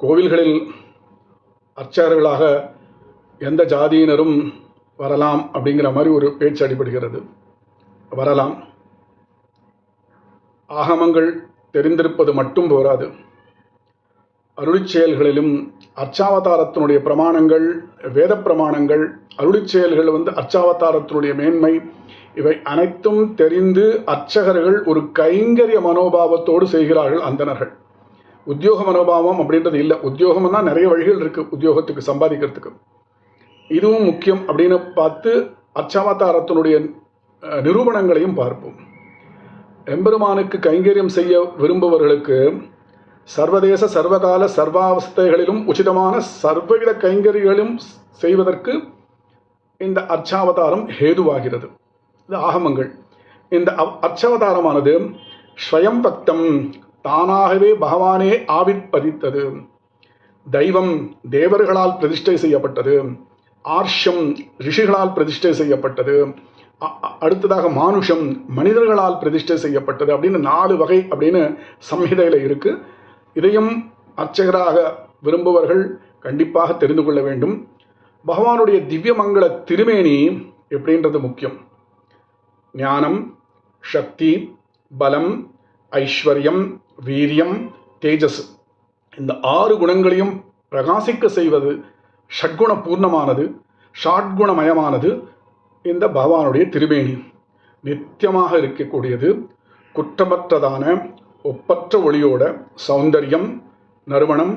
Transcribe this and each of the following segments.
கோவில்களில் அர்ச்சகர்களாக எந்த ஜாதியினரும் வரலாம் அப்படிங்கிற மாதிரி ஒரு பேச்சு அடிபடுகிறது. வரலாம். ஆகமங்கள் தெரிந்திருப்பது மட்டும் போராது. அருளிச்செயல்களிலும் அர்ச்சாவதாரத்தினுடைய பிரமாணங்கள் வேத பிரமாணங்கள் அருளிச்செயல்கள் வந்து அர்ச்சாவதாரத்தினுடைய மேன்மை இவை அனைத்தும் தெரிந்து அர்ச்சகர்கள் ஒரு கைங்கரிய மனோபாவத்தோடு செய்கிறார்கள் அந்தனர்கள் உத்தியோக மனோபாவம் அப்படின்றது இல்லை. உத்தியோகம்னா நிறைய வழிகள் இருக்குது உத்தியோகத்துக்கு சம்பாதிக்கிறதுக்கு. இதுவும் முக்கியம் அப்படின்னு பார்த்து அர்ச்சாவதாரத்தினுடைய நிரூபணங்களையும் பார்ப்போம். எம்பெருமானுக்கு கைங்கரியம் செய்ய விரும்புபவர்களுக்கு சர்வதேச சர்வகால சர்வாவஸ்தைகளிலும் உச்சிதமான சர்வவித கைங்கரிகளும் செய்வதற்கு இந்த அர்ச்சாவதாரம் ஹேதுவாகிறது. இது ஆகமங்கள். இந்த அவ்- அர்ச்சாவதாரமானது ஸ்வயம் பக்தம் தானாகவே பகவானே ஆவிர்ப்பதித்தது தெய்வம் தேவர்களால் பிரதிஷ்டை செய்யப்பட்டது. ஆர்ஷம் ரிஷிகளால் பிரதிஷ்டை செய்யப்பட்டது. அ- அடுத்ததாக மானுஷம் மனிதர்களால் பிரதிஷ்டை செய்யப்பட்டது அப்படின்னு நாலு வகை அப்படின்னு சம்ஹிதையில் இருக்குது இதையும் அர்ச்சகராக விரும்புவர்கள் கண்டிப்பாக தெரிந்து கொள்ள வேண்டும். பகவானுடைய திவ்யமங்கள திருமேனி எப்படின்றது முக்கியம். ஞானம் சக்தி பலம் ஐஸ்வர்யம் வீரியம் தேஜஸ். இந்த ஆறு குணங்களையும் பிரகாசிக்க செய்வது ஷட்குண பூர்ணமானது ஷாட்குணமயமானது இந்த பகவானுடைய திருமேனி நித்தியமாக இருக்கக்கூடியது குற்றமற்றதான ஒப்பற்ற ஒளியோட சௌந்தரியம் நறுமணம்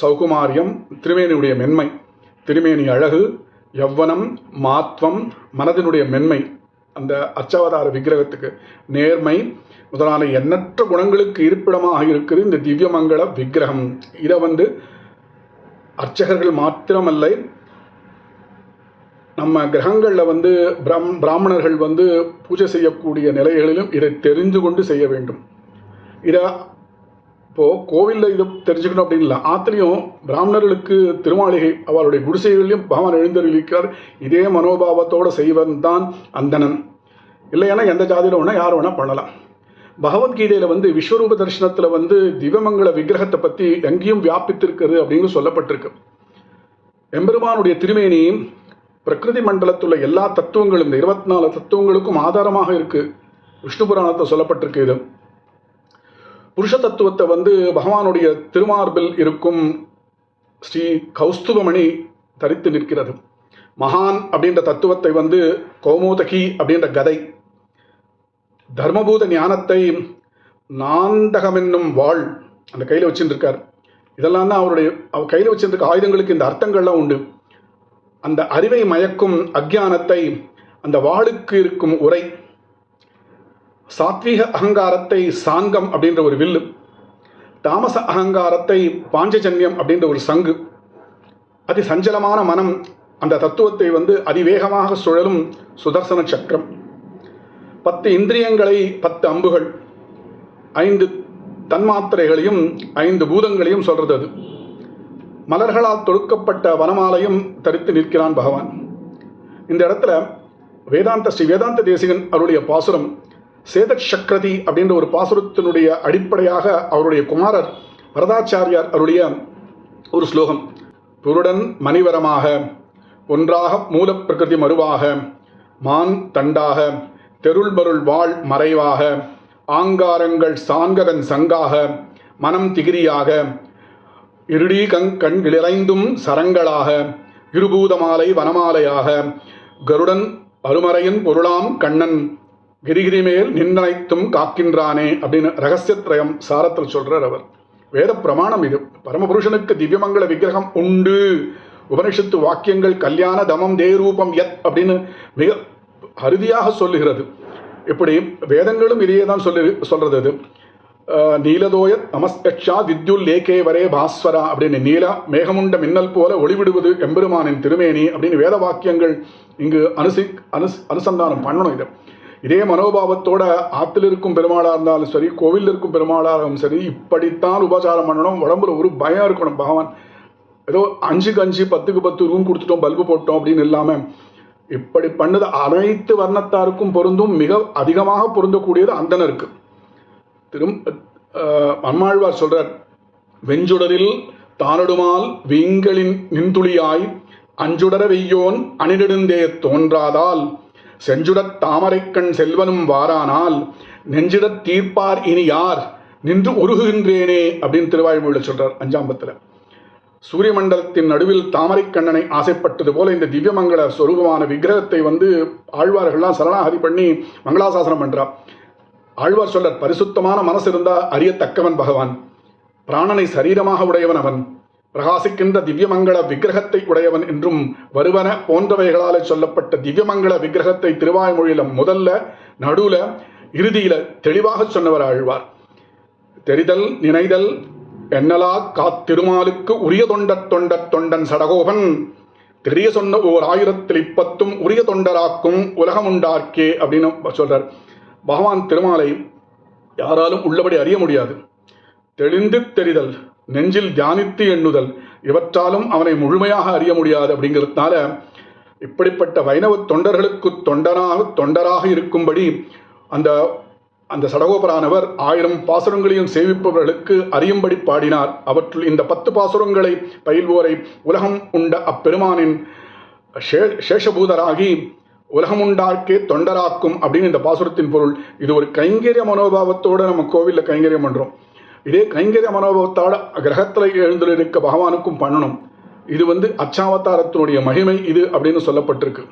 சௌகுமாரியம் திருமேனியுடைய மென்மை. திருமேனி அழகு யவ்வனம் மாத்வம் மனதினுடைய மென்மை. அந்த அர்ச்சாவதார விக்கிரகத்துக்கு நேர்மை முதலான எண்ணற்ற குணங்களுக்கு இருப்பிடமாக இருக்குது இந்த திவ்யமங்கள விக்கிரகம். இதை வந்து அர்ச்சகர்கள் மாத்திரமல்ல நம்ம கிரகங்களில் வந்து பிரம் பிராமணர்கள் வந்து பூஜை செய்யக்கூடிய நிலைகளிலும் இதை தெரிந்து கொண்டு செய்ய வேண்டும். இதை இப்போது கோவிலில் இதை தெரிஞ்சுக்கணும் அப்படின்னு இல்லை. ஆத்திலையும் பிராமணர்களுக்கு திருமாளிகை அவருடைய குடிசைகளிலும் பகவான் எழுந்தருளிக்கிறார் இதே மனோபாவத்தோடு செய்வன் தான் அந்தணன். இல்லைன்னா எந்த ஜாதியில் வேணால் யார் வேணால் பண்ணலாம். பகவத்கீதையில் வந்து விஸ்வரூப தரிசனத்தில் வந்து திவமங்கள விக்கிரகத்தை பற்றி எங்கேயும் வியாபித்திருக்கிறது அப்படின்னு சொல்லப்பட்டிருக்கு. எம்பெருமானுடைய திருமேனி பிரகிருதி மண்டலத்துள்ள எல்லா தத்துவங்களும் இந்த இருபத்தி நாலு தத்துவங்களுக்கும் ஆதாரமாக இருக்குது விஷ்ணு புராணத்தை சொல்லப்பட்டிருக்கு இது. புருஷ தத்துவத்தை வந்து பகவானுடைய திருமார்பில் இருக்கும் ஸ்ரீ கௌஸ்துபமணி தரித்து நிற்கிறது. மகான் அப்படின்ற தத்துவத்தை வந்து கௌமோதகி அப்படின்ற கதை. தர்மபூத ஞானத்தை நாந்தகமென்னும் வாழ் அந்த கையில் வச்சுருக்கார் இதெல்லாம் தான் அவருடைய அவர் கையில் வச்சிருக்க ஆயுதங்களுக்கு இந்த அர்த்தங்கள்லாம் உண்டு. அந்த அறிவை மயக்கும் அக்ஞானத்தை அந்த வாளுக்கு இருக்கும் உரை சாத்வீக அகங்காரத்தை சாங்கம் அப்படின்ற ஒரு வில்லு தாமச அகங்காரத்தை பாஞ்சஜன்யம் அப்படின்ற ஒரு சங்கு அதி சஞ்சலமான மனம் அந்த தத்துவத்தை வந்து அதிவேகமாக சுழலும் சுதர்சன சக்கரம். பத்து இந்திரியங்களை பத்து அம்புகள் ஐந்து தன்மாத்திரைகளையும் ஐந்து பூதங்களையும் சொல்றது அது. மலர்களால் தொடுக்கப்பட்ட வனமாலையும் தரித்து நிற்கிறான் பகவான். இந்த இடத்துல வேதாந்த ஸ்ரீ வேதாந்த தேசிகன் அவருடைய பாசுரம் சேத சக்கரதி அப்படின்ற ஒரு பாசுரத்தினுடைய அடிப்படையாக அவருடைய குமாரர் வரதாச்சாரியார் அவருடைய ஒரு ஸ்லோகம். புருடன் மணிவரமாக ஒன்றாக மூலப்பிரகிருதி மறுவாக மான் தண்டாக தெருள்பருள் வாழ் மறைவாக ஆங்காரங்கள் சாங்ககன் சங்காக மனம் திகிரியாக இருடி கண் கண் இளைந்தும் சரங்களாக இருபூதமாலை வனமாலையாக கருடன் அருமறையின் பொருளாம் கண்ணன் கிரிகிரி மேல் நின்னனைத்தும் காக்கின்றானே அப்படின்னு ரகசியத்ரயம் சாரத்தில் சொல்றார் அவர். வேத பிரமாணம் இது. பரமபுருஷனுக்கு திவ்யமங்கள விக்கிரகம் உண்டு. உபனிஷத்து வாக்கியங்கள் கல்யாண தமம் தேரூபம் யத் அப்படின்னு மிக அறுதியாக சொல்லுகிறது. இப்படி வேதங்களும் இதையே தான் சொல்லி சொல்றது அது. நீலதோய நமஸ்கட்சா வித்யுல் லேகே வரே பாஸ்வரா அப்படின்னு நீல மேகமுண்ட மின்னல் போல ஒளிவிடுவது எம்பெருமானின் திருமேனி அப்படின்னு வேத வாக்கியங்கள் இங்கு அனுசி அனுஸ் அனுசந்தானம் பண்ணணும் இதை. இதே மனோபாவத்தோட ஆத்தில் இருக்கும் பெருமாளாக இருந்தாலும் சரி கோவிலில் இருக்கும் பெருமாளாக இருந்தாலும் சரி இப்படித்தான் உபசாரம் பண்ணணும். உடம்புல ஒரு பயம் இருக்கணும். பகவான் ஏதோ அஞ்சுக்கு அஞ்சு பத்துக்கு பத்து ரூம் கொடுத்துட்டோம் பல்பு போட்டோம் அப்படின்னு இல்லாமல் இப்படி பண்ணது அனைத்து வர்ணத்தாருக்கும் பொருந்தும் மிக அதிகமாக பொருந்தக்கூடியது அந்தனருக்கு திரும் திரும்ப அம்மாழ்வார் சொல்றார் வெஞ்சுடரில் தானடுமால் வீங்களின் நின்துளியாய் அஞ்சுடர வெய்யோன் அணிநெடுந்தே தோன்றாதால் செஞ்சுடத் தாமரைக்கண் செல்வனும் வாரானால் நெஞ்சிடத் தீர்ப்பார் இனி யார்? நின்று உருகுகின்றேனே அப்படின்னு திருவாய்மொழியில் சொல்றார் அஞ்சாம்பத்தில் சூரிய மண்டலத்தின் நடுவில் தாமரைக் கண்ணனை ஆசைப்பட்டது போல இந்த திவ்யமங்கள சொரூபமான விக்கிரகத்தை வந்து ஆழ்வார்கள்லாம் சரணாகதி பண்ணி மங்களாசாசனம் பண்றா ஆழ்வார் சொல்றார் பரிசுத்தமான மனசு இருந்தால் அறியத்தக்கவன் பகவான். பிராணனை சரீரமாக உடையவன் அவன். பிரகாசிக்கின்ற திவ்யமங்கள விக்கிரகத்தை உடையவன் என்றும் வருவன போன்றவைகளால் சொல்லப்பட்ட திவ்யமங்கள விக்கிரகத்தை திருவாய்மொழியில முதல்ல நடுவுல இறுதியில தெளிவாக சொன்னவர் ஆழ்வார். தெரிதல் நினைதல் எண்ணலா காத்திருமாலுக்கு உரிய தொண்டத் தொண்ட தொண்டன் சடகோபன் தெரிய சொன்ன ஓர் ஆயிரத்தில் இப்பத்தும் உரிய தொண்டராக்கும் உலகமுண்டார்க்கே அப்படின்னு சொல்றார். பகவான் திருமாலை யாராலும் உள்ளபடி அறிய முடியாது. தெளிந்து தெரிதல். நெஞ்சில் தியானித்து எண்ணுதல். இவற்றாலும் அவனை முழுமையாக அறிய முடியாது அப்படிங்கிறதுனால இப்படிப்பட்ட வைணவ தொண்டர்களுக்கு தொண்டனாக தொண்டராக இருக்கும்படி அந்த அந்த சடகோபரானவர் ஆயிரம் பாசுரங்களையும் சேவிப்பவர்களுக்கு அறியும்படி பாடினார். அவற்றுள் இந்த பத்து பாசுரங்களை பயில்வோரை உலகம் உண்ட அப்பெருமானின் சே சேஷபூதராகி உலகமுண்டார்க்கே தொண்டராக்கும் அப்படின்னு இந்த பாசுரத்தின் பொருள். இது ஒரு கைங்கரிய மனோபாவத்தோடு நம்ம கோவிலில் கைங்கரியம் பண்ணுறோம் இதே கைங்கரிய மனோபாவத்தோட கிரகத்தில் எழுந்திருக்க பகவானுக்கும் பண்ணணும். இது வந்து அச்சாவதாரத்தினுடைய மகிமை இது அப்படின்னு சொல்லப்பட்டிருக்கு.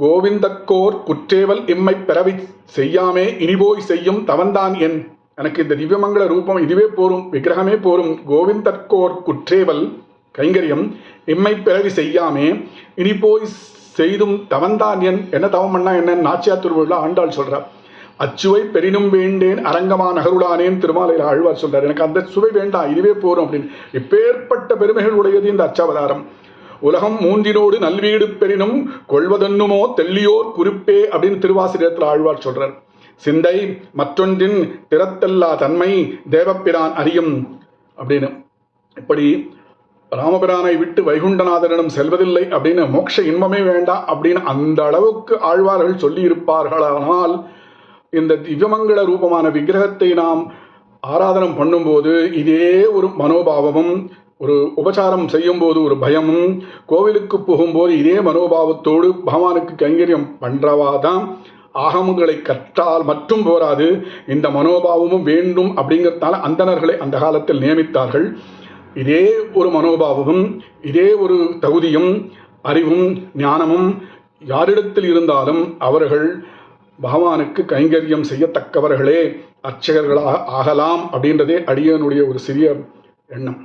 கோவிந்தக்கோர் குற்றேவல் இம்மை பிறவி செய்யாமே இனிபோய் செய்யும் தவன்தான் என். எனக்கு இந்த திவ்யமங்கள ரூபம் இதுவே போரும் விக்கிரகமே போரும். கோவிந்தக்கோர் குற்றேவல் கைங்கரியம் இம்மை பிறவி செய்யாமே இனி போய் செய்தும் தவன்தான் என். என்ன தவம் பண்ணா என்ன நாச்சியா திருவிழா ஆண்டாள் சொல்கிறார் அச்சுவை பெரினும் வேண்டேன் அரங்கமா நகருடானேன் திருமாலையில் ஆழ்வார் சொல்றார். எனக்கு அந்த சுவை வேண்டாம் இதுவே போரும் அப்படின்னு. இப்பேற்பட்ட பெருமைகள் உடையது இந்த அச்சாவதாரம். உலகம் மூன்றினோடு நல்வீடு பெறினும் கொள்வதென்னுமோ தெல்லியோர் குறிப்பே அப்படின்னு திருவாசிரியத்தில் ஆழ்வார் சொல்றார். சிந்தை மற்றொன்றின் திறத்தல்லா தன்மை தேவப்பிரான் அறியும் அப்படின்னு. இப்படி ராமபிரானை விட்டு வைகுண்டநாதனிடம் செல்வதில்லை அப்படின்னு மோட்ச இன்பமே வேண்டாம் அப்படின்னு அந்த அளவுக்கு ஆழ்வார்கள் சொல்லியிருப்பார்களானால் இந்த திவ்யமங்கள ரூபமான விக்கிரகத்தை நாம் ஆராதனம் பண்ணும்போது இதே ஒரு மனோபாவமும் ஒரு உபச்சாரம் செய்யும்போது ஒரு பயமும் கோவிலுக்கு போகும்போது இதே மனோபாவத்தோடு பகவானுக்கு கைங்கரியம் பண்ணுறவாதான் ஆகமங்களை கற்றால் மட்டும் போராது இந்த மனோபாவமும் வேண்டும் அப்படிங்கிறதால அந்தணர்களை அந்த காலத்தில் நியமித்தார்கள். இதே ஒரு மனோபாவமும் இதே ஒரு தகுதியும் அறிவும் ஞானமும் யாரிடத்தில் இருந்தாலும் அவர்கள் பகவானுக்கு கைங்கரியம் செய்யத்தக்கவர்களே அர்ச்சகர்களாக ஆகலாம் அப்படின்றதே அடியனுடைய ஒரு சிறிய எண்ணம்.